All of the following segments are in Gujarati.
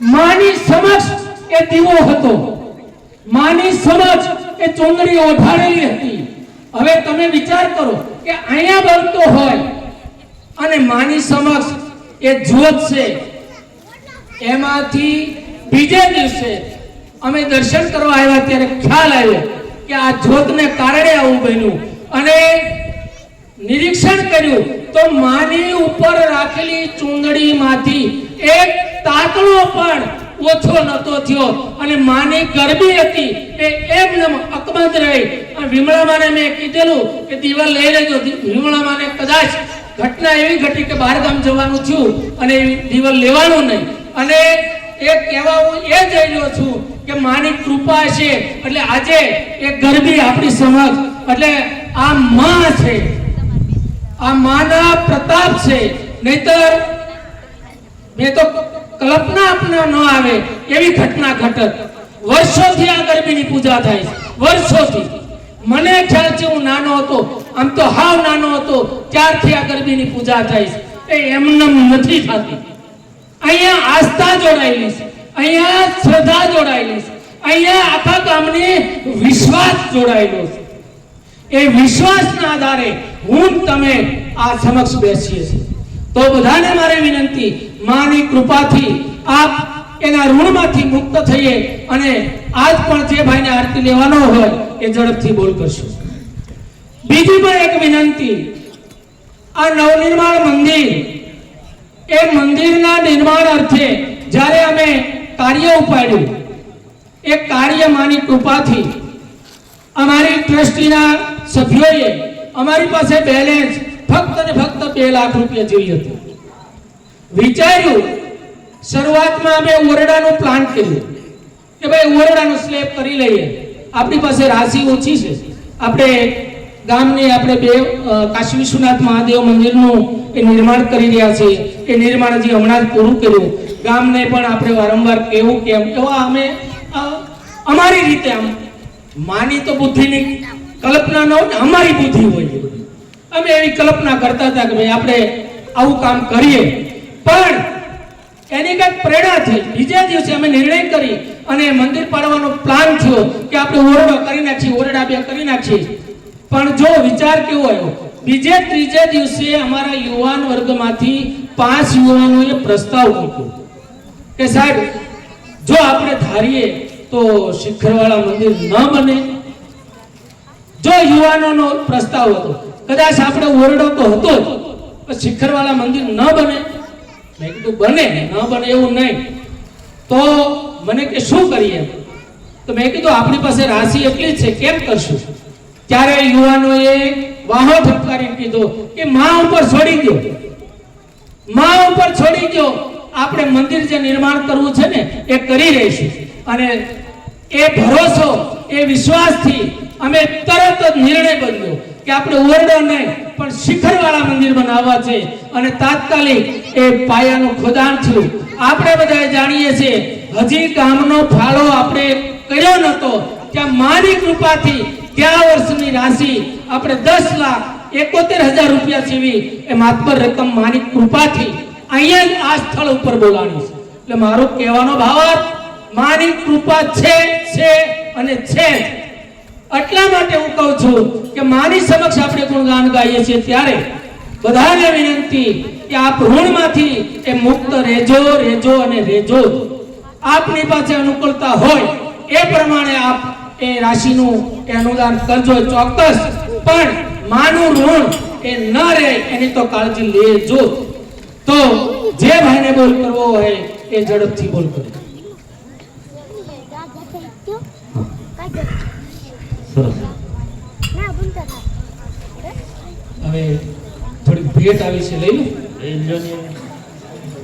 માની સમક્ષ એ દીવો હતો. માની સમક્ષ એ ચોંદડી ઓઢાડેલી હતી. હવે તમે વિચાર કરો કે અહીંયા બનતો હોય અને માની સમક્ષ એ જ્યોત છે. એમાંથી બીજે દિવસે અમે દર્શન કરવા આવ્યા ત્યારે ખ્યાલ આવ્યો કે આ જ્યોતને કારણે આવું બન્યું. અને નિરીક્ષણ કર્યું તો માની ઉપર રાખેલી ચૂંદડીમાંથી એક તાતણો પણ ઓછો નતો થયો. અને માની ગરબી હતી એ એમને અકબંધ રહી. અને વિમળા માને મેં કીધેલું કે દીવા લઈ લેજો. વિમળા માને કદાચ ઘટના એવી ઘટી કે બહાર ગામ જવાનું થયું અને દીવલ લેવાનું નહીં. અને એ કહેવા હું એ જઈ રહ્યો છું કે માની કૃપા છે. એટલે આજે એ ગરબી આપણી સમક્ષ. એટલે આ માં છે. આ માના પ્રતાપ છે. નહીતર મેં તો કલ્પના આપના ન આવે એવી ઘટના ઘટત. વર્ષોથી આ ગરબીની પૂજા થાય વર્ષોથી. મને ખ્યાલ છે હું નાનો હતો. આમ તો હાવ નાનો હતો. ત્યારથી આ ગરબીની પૂજા થાય એ એમનેમ નથી થતી. અહીંયા આસ્થા જોડાયેલી છે. અહીંયા શ્રદ્ધા જોડાયેલી છે. અહીંયા આખા ગામની વિશ્વાસ જોડાયેલો છે. એ વિશ્વાસના આધારે હું તમે આ સમક્ષ બેસીએ છીએ. તો બધાને મારે વિનંતી માની કૃપાથી આપ એના ઋણમાંથી મુક્ત થઈએ અને આજ પણ જે ભાઈને આરતી લેવાનો હોય એ ઝડપથી બોલ કરશો. બીજી પણ એક વિનંતી, આ નવનિર્માણ મંદિર, એ મંદિરના નિર્માણ અર્થે જ્યારે અમે કાર્ય ઉપાડ્યું, એ કાર્ય માની કૃપાથી અમારી ટ્રસ્ટીના સભ્યોએ અમારી પાસે બેલેન્સ ફક્ત ને ફક્ત બે લાખ રૂપિયા જેવી હતી. વિચાર્યું. શરૂઆતમાં અમે ઓરડાનું પ્લાન કર્યું. કે ભાઈ ઓરડાનો સ્લેબ કરી લઈએ. આપણી પાસે રાશિ ઓછી છે. આપણે ગામની આપણે બે કાશી વિશ્વનાથ મહાદેવ મંદિરનું એ નિર્માણ કરી રહ્યા છીએ એ નિર્માણ હજી હમણાં જ પૂરું કર્યું. ગામને પણ આપણે વારંવાર કેવું કેમ એવા અમે અમારી રીતે આમ માની તો બુદ્ધિની કલ્પના ન હોય અમારી બુદ્ધિ હોય અમે એવી કલ્પના કરતા હતા કે ભાઈ આપણે આવું કામ કરીએ. પણ એની કંઈક પ્રેરણા થઈ. બીજા દિવસે અમે નિર્ણય કરી અને મંદિર પાડવાનો પ્લાન થયો કે આપણે ઓરડો કરી નાખીએ, ઓરડા બે કરી નાખીએ. પણ જો વિચાર કેવો આવ્યો? બીજે ત્રીજે દિવસે અમારા યુવાન વર્ગમાંથી પાંચ યુવાનોએ પ્રસ્તાવ મૂક્યો કે સાહેબ, જો આપણે ધારીએ તો શિખરવાળા મંદિર ન બને. જો યુવાનોનો પ્રસ્તાવ હતો, કદાચ આપણે ઓરડો તો હતો જ શિખરવાળા મંદિર ન બને. મેં કીધું, બને ન બને એવું નહીં. તો મને કે, શું કરીએ? તો મેં કીધું, આપણી પાસે રાશિ એટલી જ છે, કેમ કરશું? ત્યારે યુવાનોએ વાહો ઠપકારીને કીધું કે, માં ઉપર છોડી દો માં ઉપર છોડી દો આપણે મંદિર જે નિર્માણ કરવું છે ને, એ કરી રહીશું. અને એ ભરોસો, એ વિશ્વાસથી અમે તરત જ નિર્ણય બદલ્યો કે આપણે ઓરડો નહીં, પણ શિખરવાળા મંદિર બનાવવા છે. અને તાત્કાલિક એ પાયાનું ખોદાણ થયું. આપણે બધા જાણીએ છીએ, હજી ગામનો ફાળો આપણે કર્યો નતો ત્યાં મારી કૃપાથી ગયા વર્ષની રાશિ આપણે દસ લાખ એકોતેર હજાર રૂપિયા જેવી એ માતબર રકમ મારી કૃપાથી અહીંયા આ સ્થળ ઉપર બોલાણી છે. એટલે મારો કહેવાનો ભાવ મારી કૃપા છે છે અને છે. એટલા માટે હું કહું છું કે માની સમક્ષ આપણે ગુણગાન ગાઈએ છીએ ત્યારે બધાને વિનંતી કે આપ ઋણમાંથી એ મુક્ત રહેજો રહેજો અને રહેજો. આપની પાસે અનુકૂળતા હોય એ પ્રમાણે આપ એ રાશિનું એ અનુદાન કરજો ચોક્કસ. પણ માનું ઋણ એ ન રહે એની તો કાળજી લેજો. તો જે ભાઈને બોલ કરવો હોય એ ઝડપથી બોલ કરે. સરસ. હવે થોડીક ભેટ આવી છે લઈ લો.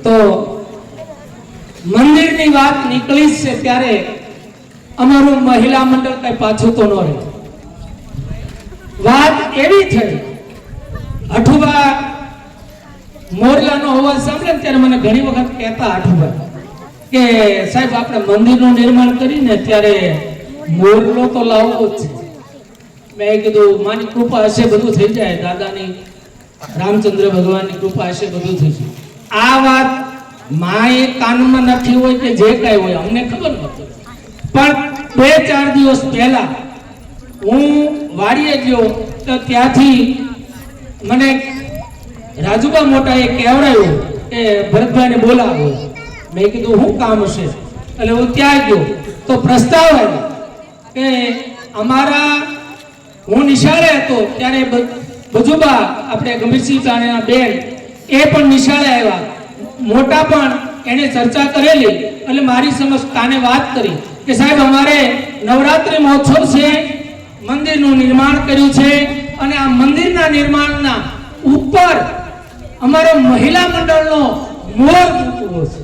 તો મંદિરની વાત નીકળી છે ત્યારે અમારું મહિલા મંડળ કઈ પાછું તો ન રહે. વાત એવી થઈ અઠુબા મોરલાનો અવાજ સાંભળે ત્યારે મને ઘણી વખત કહેતા અઠુબા કે સાહેબ આપણે મંદિરનું નિર્માણ કરીને ત્યારે મોરલો તો લાવવો જ છે. મેં કીધું માની કૃપા હશે, બધું થઈ જાય. દાદાની રામચંદ્ર ભગવાનની કૃપા હશે, બધું થઈ જાય. આ વાત માએ કાનમાં નથી હોય કે જે કાંઈ હોય, અમને ખબર નથી પણ બે ચાર દિવસ પહેલા હું વાડીએ ગયો, તો ત્યાંથી મને રાજુબા મોટા એ કહેવડાવ્યું કે, ભરતભાઈને બોલાવો. મેં કીધું, શું કામ હશે? એટલે હું ત્યાં ગયો. તો પ્રસ્તાવ આવ્યો કે અમારા હું નિશાળે હતો ત્યારે બજુબા, આપણે ગંભીરસિંહ ચાણેના બેન, એ પણ નિશાળે આવ્યા. મોટા પણ એને ચર્ચા કરેલી એટલે મારી સમક્ષ કાને વાત કરી કે સાહેબ, અમારે નવરાત્રિ મહોત્સવ છે, મંદિરનું નિર્માણ કર્યું છે અને આ મંદિરના નિર્માણના ઉપર અમારો મહિલા મંડળનો મોર મૂકવો છે.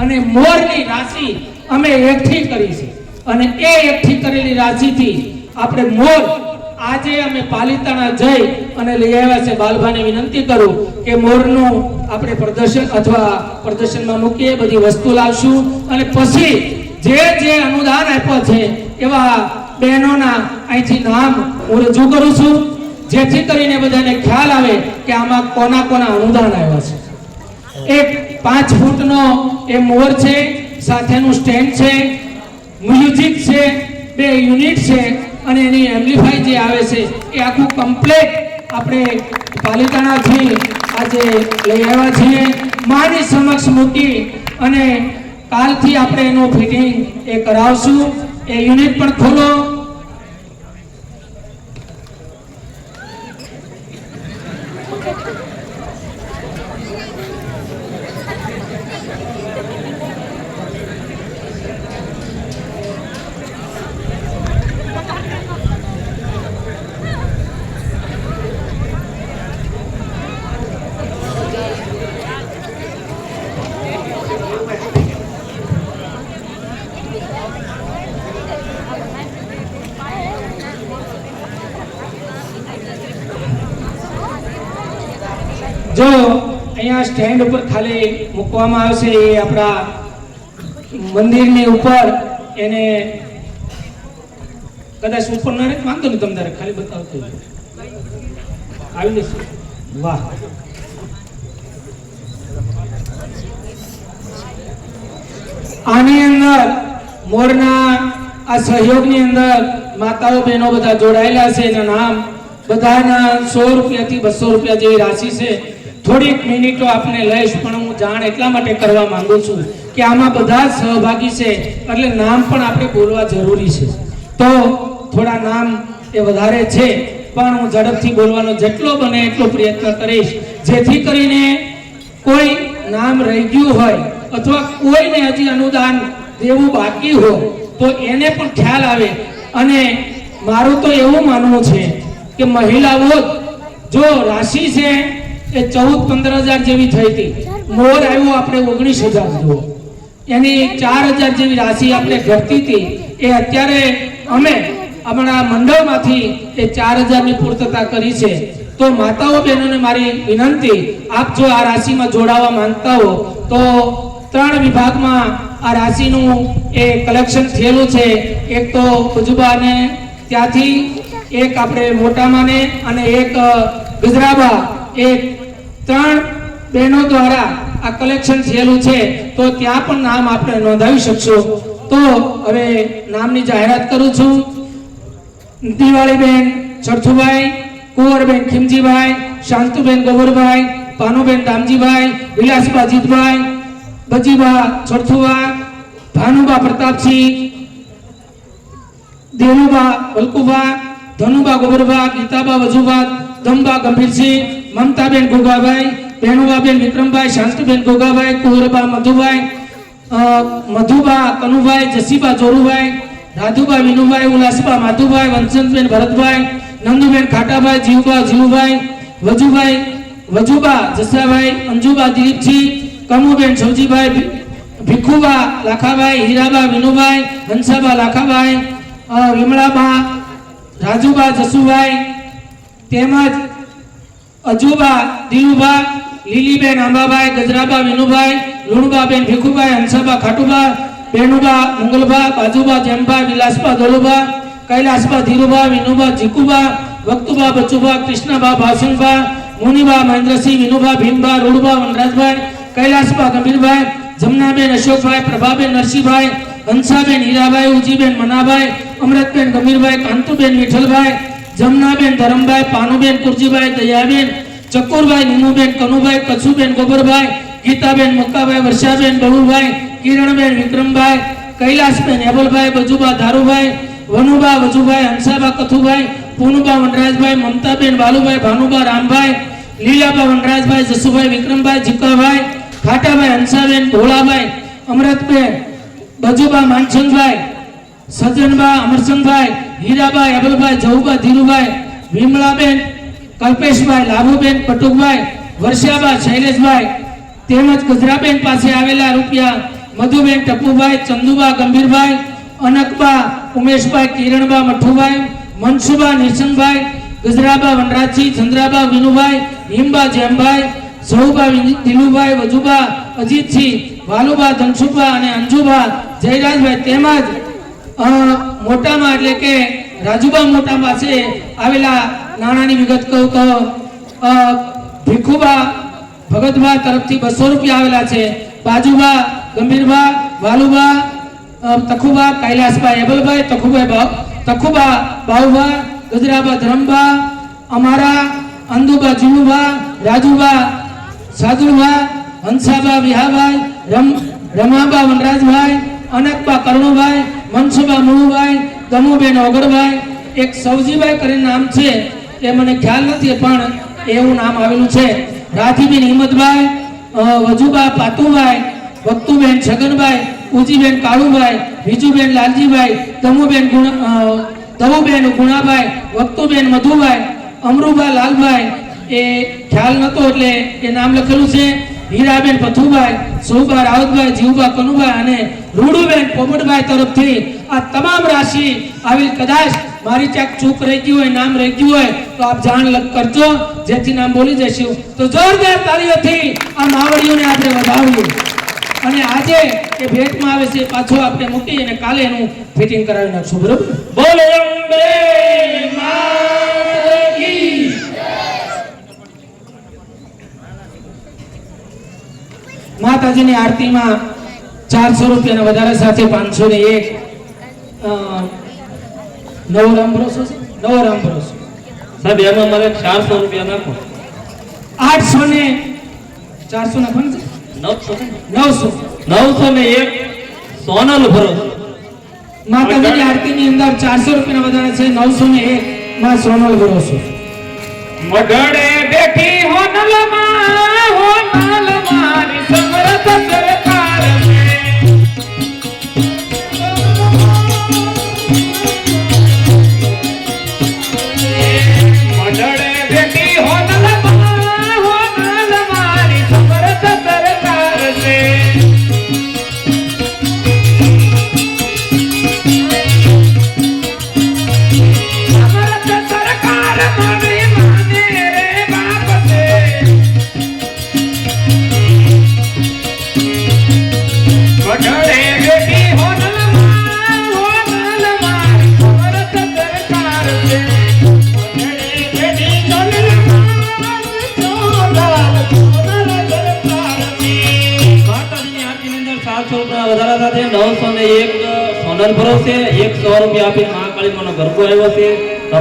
અને મોરની રાશિ અમે એકઠી કરી છે. અને એ એકઠી કરેલી રાશિથી આપણે મોર આજે અમે પાલિતાણા જઈ અને લઈ આવ્યા છે. બાલભાને વિનંતી કરું કે મોરનું આપણે પ્રદર્શન અથવા પ્રદર્શનમાં મૂકીએ, બધી વસ્તુ લાવશું અને પછી જે જે અનુદાન આપ્યા છે, એવા બહેનોના અહીંથી નામ હું રજૂ કરું છું. જેથી કરીને બધાને ખ્યાલ આવે કે આમાં કોના કોના અનુદાન આવ્યા છે. એક પાંચ ફૂટનો એ મોર છે, સાથેનું સ્ટેન્ડ છે, મ્યુઝિક છે, બે યુનિટ છે અને એની એમ્પ્લિફાઈ જે આવે છે, એ આખું કમ્પ્લેટ આપણે પાલિતાણાથી આજે લઈ આવ્યા છીએ. માની સમક્ષ મૂકી અને કાલથી આપણે એનું ફિટિંગ એ કરાવશું. એ યુનિટ પણ ખોલો જો અહીંયા સ્ટેન્ડ ઉપર ખાલી મૂકવામાં આવશે એ આપણા મંદિરની ઉપર. એને કદાચ ઉપર ના રહે વાંધો નહીં તમે તારે ખાલી બતાવતો આવી જશે. વાહ. આની અંદર મોરના આ સહયોગની અંદર માતાઓ બહેનો બધા જોડાયેલા છે, એના નામ બધાના સો રૂપિયાથી બસો રૂપિયા જેવી રાશિ છે. થોડીક મિનિટો આપને લઈશ, પણ હું જાણ એટલા માટે કરવા માંગુ છું કે આમાં બધા જ સહભાગી છે, એટલે નામ પણ આપણે બોલવા જરૂરી છે. તો થોડા નામ એ વધારે છે, પણ હું ઝડપથી બોલવાનો જેટલો બને એટલો પ્રયત્ન કરીશ. જેથી કરીને કોઈ નામ રહી ગયું હોય, અથવા કોઈને હજી અનુદાન દેવું બાકી હોય, તો એને પણ ખ્યાલ આવે. અને મારું તો એવું માનવું છે કે મહિલાઓ જો રાશિ છે એ ચૌદ પંદર હજાર જેવી થઈ હતી. મોર આવ્યો આપણે ઓગણીસ હજાર જેવો એની ચાર હજાર જેવી રાશિ આપણે ઘટતી હતી. એ અત્યારે અમે અમારા મંડળમાંથી એ ચાર હજારની પૂર્તતા કરી છે. તો માતાઓ બહેનોને મારી વિનંતી, આપ જો આ રાશિમાં જોડાવા માંગતા હો, તો ત્રણ વિભાગમાં આ રાશિનું એ કલેક્શન થયેલું છે. એક તો ખુજબાને ત્યાંથી, એક આપણે મોટામાને અને એક ગજરાબા, એક ત્રણ બહેનો દ્વારા આ કલેક્શન થયેલું છે, તો ત્યાં પણ નામ આપણે નોંધાવી શકશો. તો હવે નામની જાહેરાત કરું છું. દિવાળીબેન છઠુભાઈ કુંવરબેન ખીમજીભાઈ, શાંતુબેન ગોવરભાઈ પાનુબેન દામજીભાઈ વિલાસબા જીતભાઈ બજીબા છઠુભા ભાનુબા પ્રતાપસિંહ, દેનુબા વલકુભા ધનુબા ગોવરભા ગીતાબા વજુભા ધમબા ગંભીરસિંહ મમતાબેન ગોગાભાઈ બેનુબાબેન વિક્રમભાઈ, શાંતિબેન ગોગાભાઈ, કુંવરબા મધુભાઈ મધુબા કનુભાઈ, જસીબા જોરુભાઈ રાધુબા વિનુભાઈ ઉલ્લાસબા માધુભાઈ વંશંતબેન ભરતભાઈ, નંદુબેન ખાટાભાઈ, જીવબા જીવુભાઈ, વજુભાઈ, વજુબા જસાભાઈ અંજુબા દિલીપજી, કનુબેન સૌજીભાઈ ભીખુબા લાખાભાઈ, હીરાબા વિનુભાઈ હંસાબા લાખાભાઈ વિમળાબા, રાજુબા જસુભાઈ, તેમજ અજુબા દિલુબા લીલીબેન આંબાભાઈ, ગજરાબા, વિનુભાઈ લુણબાબેન ભીખુભાઈ, હંસાબા ખાટુબા બેનુબા મંગલભા બાજુબા જેમભા વિલાસબા દોલુભા કૈલાસબા ધીરુભા, વિનુભા જીકુબા વક્તુભા બચુભા કૃષ્ણભા ભાસિંગભા મુનિબા મહેન્દ્રસિંહ, વિનુભા, ભીમભા, રૂડભા, વનરાજભાઈ, કૈલાસભા ગંભીરભાઈ જમનાબેન, અશોકભાઈ, પ્રભાબેન, નરસિંહભાઈ, હંસાબેન, હીરાભાઈ, ઉજીબેન, મનાભાઈ, અમૃતબેન ગંભીરભાઈ કાંતુબેન, વિઠ્ઠલભાઈ જમનાબેન, ધરમભાઈ, પાનુબેન, કુરજીભાઈ, દયાબેન, ચકુરભાઈ નીમુબેન કનુભાઈ કચ્છુબેન ગોબરભાઈ, ગીતાબેન, મક્કાભાઈ, વર્ષાબેન બળુભાઈ કિરણબેન, વિક્રમભાઈ, કૈલાસબેન, હેબલભાઈ બજુબા ધારુભાઈ વનુબા વજુભાઈ હંસાબા કથુભાઈ પૂનુબા વનરાજભાઈ, મમતાબેન, બાલુભાઈ ભાનુબા રામભાઈ લીલાબા વનરાજભાઈ, જસુભાઈ, વિક્રમભાઈ, જીકાભાઈ, ખાટાભાઈ, હંસાબેન, ભોળાભાઈ અમરતબેન બજુબા માનસંગભાઈ સજ્જનબા અમરસંગભાઈ હીરાભાઈ અબલભાઈ જવુભાઈ ધીરુભાઈ, વિમળાબેન, કલ્પેશભાઈ, લાભુબેન, પટુકભાઈ વર્ષાબા શૈલેષભાઈ, તેમજ ગજરાબેન પાસે આવેલા રૂપિયા મધુબેન, ટપુભાઈ, ચંદુબા, ગંભીરભાઈ, અનકબા, ઉમેશભાઈ, કિરણબા, મઠુભાઈ, મનસુબા, નિશનભાઈ, ગજરાબા વનરાજી ચંદ્રાબા, વિનુભાઈ, હિમબા, જેમભાઈ સૌબા દિલુભાઈ, વજુબા અજીતસિંહ વાલુબા, ધનસુબા અને અંજુબા, જયરાજભાઈ તેમજ મોટામાં એટલે કે રાજુબા મોટા પાસે આવેલા નાણાંની વિગત કહું તો ભીખુબા ભગતબા તરફથી બસો રૂપિયા આવેલા છે. બાજુબા, ગંભીરબા, વાલુબા તખુબા, કૈલાસબા, એબલભાઈ તખુભાઈ બા, તખુબા, બાઉબા, ગજરાબા, ધરમબા, અમારા, અંદુબા, જુનુબા, રાજુબા સાધુભા હંસાબા વિહાભાઈ રમ, રમાબા, વનરાજભાઈ અનકબા કરુણભાઈ મનસુબા મુળુભાઈ દમુબેન ઓગરભાઈ એક સવજીભાઈ કરીને નામ છે એ મને ખ્યાલ નથી પણ એવું નામ આવેલું છે. રાધીબેન હિંમતભાઈ વજુબા પાતુભાઈ ભક્તુબેન છગનભાઈ ઉજીબેન કાળુભાઈ વિજુબેન લાલજીભાઈ દમુબેન ગુણ અ, ગુણાભાઈ વક્તુબેન મધુભાઈ અમરુભા લાલભાઈ એ ખ્યાલ નહોતો એટલે એ નામ લખેલું છે. હીરાબેન પથુભાઈ સુબા રાઉતભાઈ જીવબા કનુભાઈ અને રૂડુબેન પોપટભાઈ તરફથી આ તમામ રાશિ આવી કદાચ મારી ક્યાંક ચૂક રહી ગયું હોય, નામ રહી ગયું હોય, તો આપ જાણ કરજો. જેથી નામ બોલી જશું તો જોરદાર તાળીઓથી આ માવડીઓને આપણે વધાવીએ. અને આજે એ ભેટમાં આવે છે, પાછો આપણે મૂકી અને કાલે એનું ફિટિંગ કરાવી નાખશું. બરોબર બોલે અંબે માત કી માતાજીની આરતીમાં ચારસો રૂપિયાના વધારા સાથે પાંચસો ને એક નવો રામ ભરોસો છે? નવો રામ ભરોસો. સાહેબ એમાં મારે ચારસો રૂપિયા નાખો. આઠસો ને ચારસો ના પણ છે? નવસો. નવસો. નવસો ને એક સોનલ ભરોસો. માતાજીની આરતીની અંદર ચારસો રૂપિયાના વધારા છે નવસો ને એક માં સોનલ ભરોસો. મગડે બેઠી હોનલમાં હોનલ મારી સમરથ સરકાર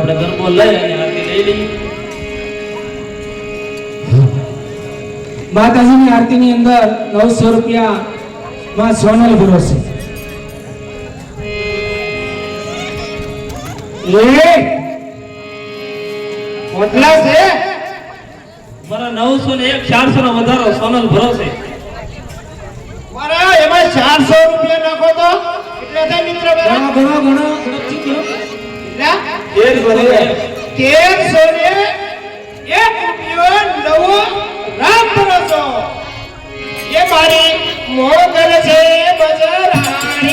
આપણે ગરબો લઈ અને આરતી લઈ લઈએ. માતાજીની આરતીની અંદર નવસો રૂપિયા માં સોનલ ભરોસે કેટલા છે? મારા નવસો ને એક ચારસો નો વધારો સોનલ ભરોસે મારા એમાં ચારસો રૂપિયા નાખો તો? એટલે થાય મિત્ર ઘણો. તેરસો ને એક રૂપિયો નવો રામ ભરોસો. એ મારી મોળ કરે છે બજરાણી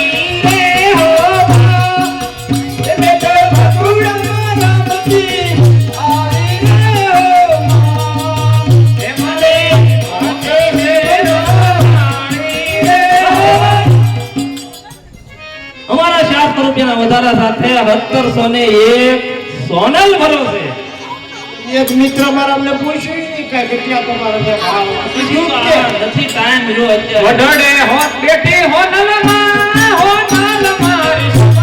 રૂપિયાના વધારા સાથે સત્તરસો ને એક સોનલ ભરો છે. એક મિત્ર મારા અમને પૂછ્યું કે કાંઈ તમારે. નથી ટાઈમ જો અત્યારે. હોત બેટી હોનલમાં, હોનલ મારી સમરથ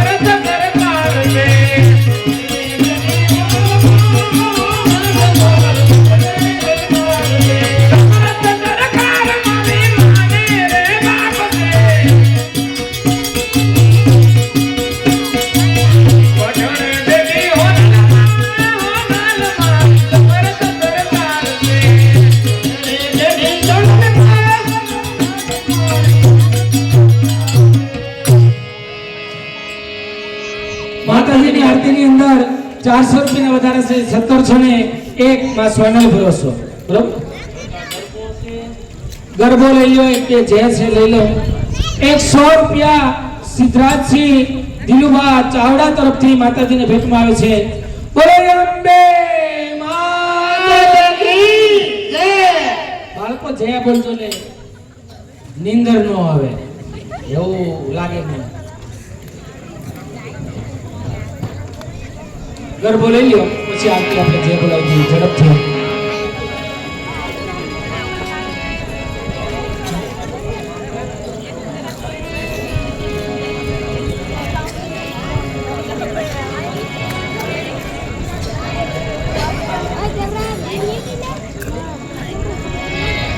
માતાજીની આરતીની અંદર ચારસો રૂપિયા વધારે છે સત્તરસો ને એક માં સોનલ ભરોસો બરોબર? ગરબો લઈ લો કે જે છે લઈ લો. એકસો રૂપિયા સિદ્ધરાજસિંહ દિલુભા ચાવડા તરફથી માતાજીને ભેટમાં આવે છે. બોલો અંબે. બાળકો, જયા બોલજો ને. નીંદર નો આવે. એવું લાગે મને. ગરબો લઈ લ્યો પછી આખી આપણે જે બોલાવી ઝડપથી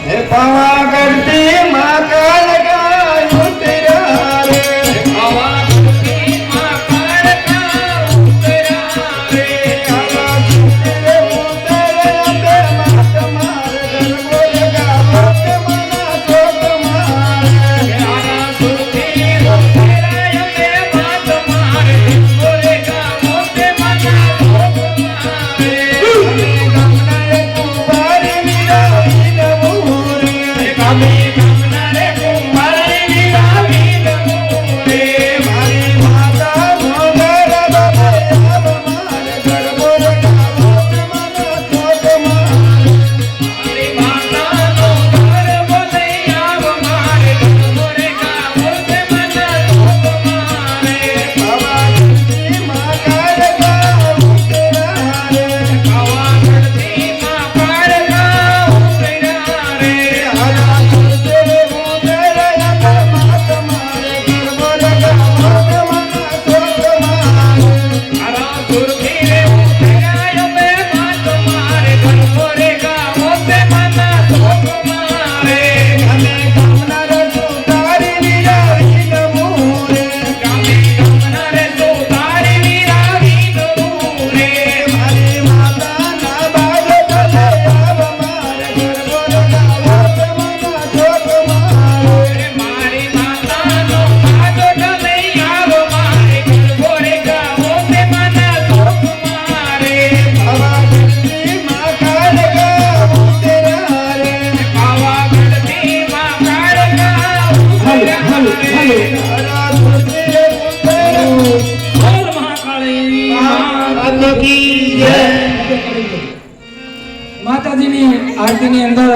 હે પાવાગઢથી મહાકાલ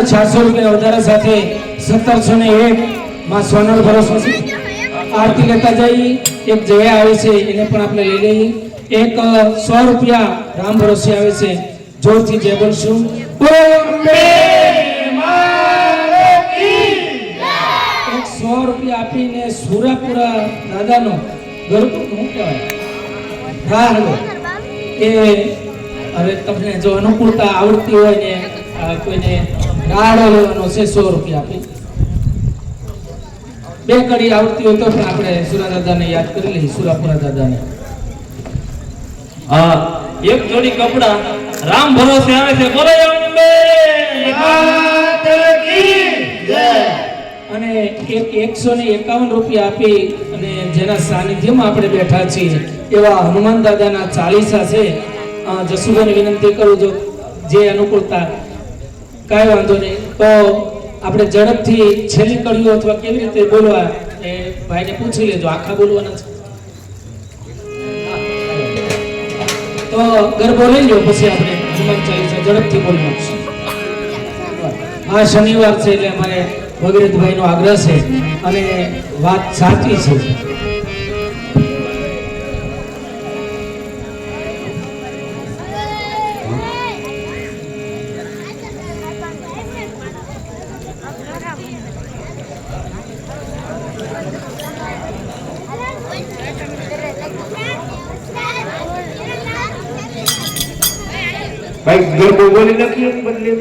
આરતીની ચારસો રૂપિયા વધારા સાથે સત્તરસો ને એક. માં સોનલ ભરોસો છે. આરતી લેતા જઈ. એક જયા આવે છે, એને પણ આપણે લઈ લઈએ. એક સો રૂપિયા રામ ભરોસે આવે છે. જોરથી જય બોલશું. એક સો રૂપિયા આપીને સુરાપુરા દાદાનો ગરબો શું કહેવાય? એ, હવે તમને જો અનુકૂળતા આવડતી હોય ને કોઈને લેવાનો છે સો રૂપિયા આપી. બે કડી આવડતી હોય તો પણ આપણે સુરા દાદાને યાદ કરી લઈએ સુરાપુરા દાદાને. હા એક જોડી કપડા રામ ભરોસે આવે છે. બોલે અંબે. અને એક એકસો ને એકાવન રૂપિયા આપી અને જેના સાનિધ્યમાં આપણે બેઠા છીએ એવા હનુમાન દાદાના ચાલીસા છે. અ, જસુભાઈને વિનંતી કરું જો જે અનુકૂળતા કાંઈ વાંધો નહીં. તો આપણે ઝડપથી છેલ્લી કડીઓ અથવા કેવી રીતે બોલવા એ ભાઈને પૂછી લેજો. આખા બોલવાના છે. તો ગરબો લઈ લો પછી આપણે હનુમાન ચાલીસા ઝડપથી બોલવાનું છે. આ શનિવાર છે એટલે અમારે ભગીરથભાઈનો આગ્રહ છે અને વાત સાચી છે. ભાઈ ગરબો બોલી નાખીએ બદલે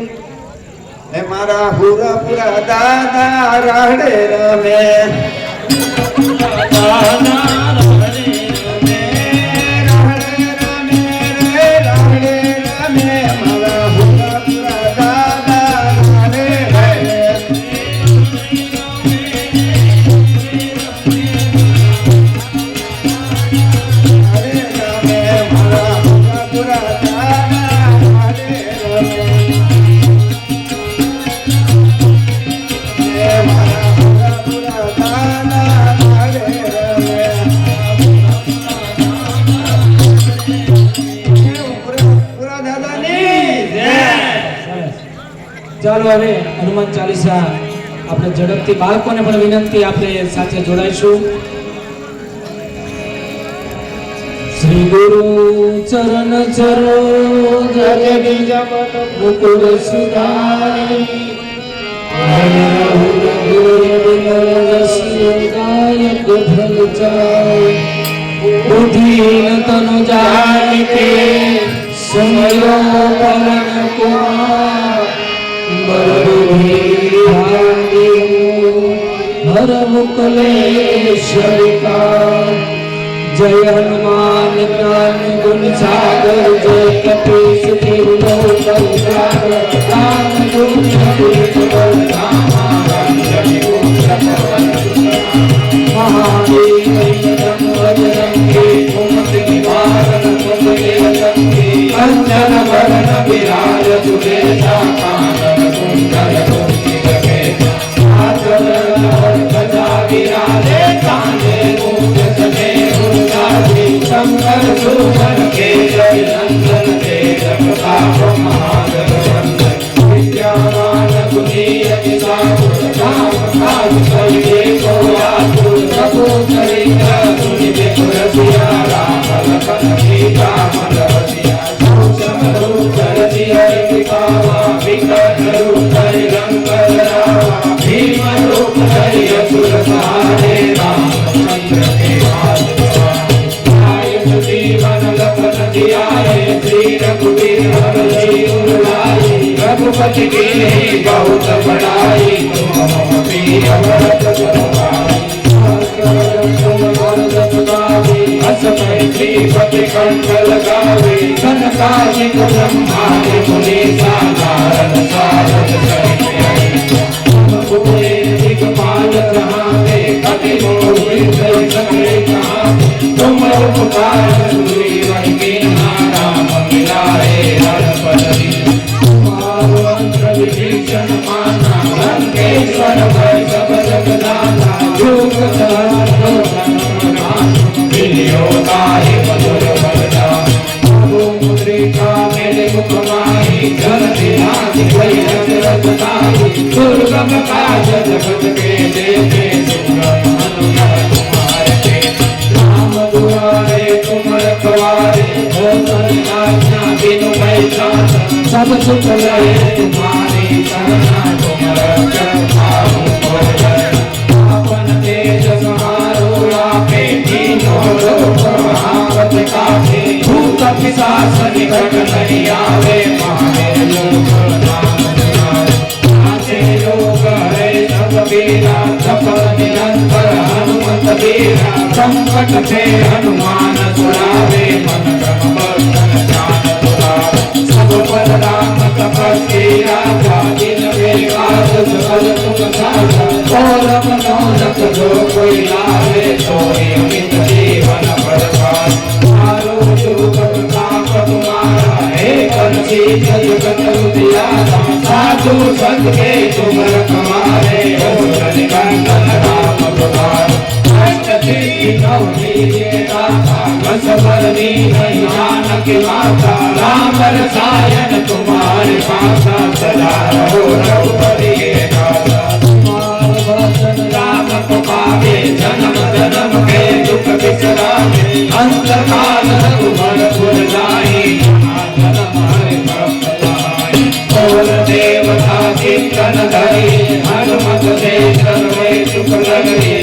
એ મારા હુરા પુરા દાદા રાડે રમે. રાડે હનુમાન આપણે ઝડપથી બાળકોને પણ વિનંતી આપણે સાથે જોડાઈશું. શ્રી ગુરુ ચરણ ચરો જગદી જપત મુકુર સુધારી. બુદ્ધિન તનુ જાનિકે સમયો પવન કુમાર બરબુદ્ધિ હર મુકલેશ્વરિકા જય હનુમાન જ્ઞાન ગુણ સાગર જય કપીશ રામ ગુણ કપીશ વરણ વિરાજ સુરેશા I'm रघुपति की बहुत बड़ाई तुम मम प्रिय भरत श्रीपति कंठ लगावे सनकादिक ब्रह्मादि मुनि साधारण सारद सब सुख लय तुम्हारी शरणा तुम रक्षक पाहु भोजन आपन तेज समारो आपे तीनों लोक महावत काफे भूत पिशाच निकट नहीं आवे महावीर लोक संकट से हनुमान छुड़ावे मन क्रम बर्तन ध्यान दुलावे सब पर राम तपस्वी राजा दिन विकास सकल तुम साजा और मनोरथ जो कोई लावे सोई अमित जीवन प्रसाद मारो दुख प्रताप तुम्हारा हे कंसी जगत उदियारा साधु संत के तुम रखवारे हो जन कंदन राम रसायन तुम्हारे पासा सदा रहो रघुपति के दाता तुम्हार भजन राम को पावे जन्म जन्म के दुख बिसरावे अंत काल रघुबर पुर जाई जन्म हरे भक्त जाई और देवता चिंतन धरी हनुमत से सर्वे सुख लगे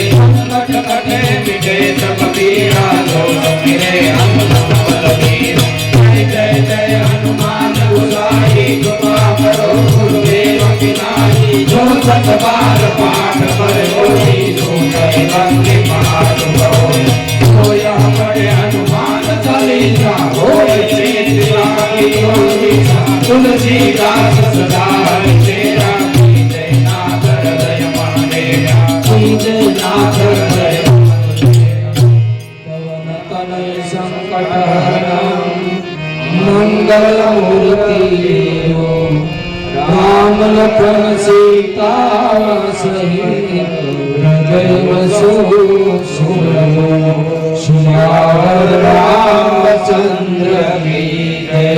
સતબાર પાઠ પર ઓછી સુંદર ભક્તિ પાઠ હોય હમણે હનુમાન ચાલીસા હોય ચેતવાકી તુલસી તુલસીદાસ સદા તેરા જય નાથ હૃદય માને જય નાથ હૃદય તનય સંકટહરણં મંગલમૂર્તિ રામ લખન સીતા સહિત હૃદય વસુ સુમર રામચંદ્ર કી જય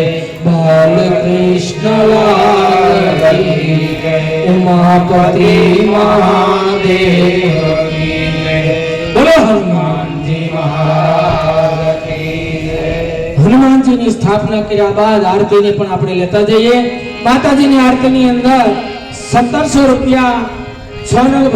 બાલકૃષ્ણ લાલ કી જય ઉમાપતિ મહાદેવ કી જય બોલો હનુમાનજી મહારાજ કી જય હનુમાનજીની સ્થાપના કર્યા બાદ આરતીને પણ આપણે લેતા જઈએ માતાજીની આરતીની અંદર સત્તરસો રૂપિયા નંગ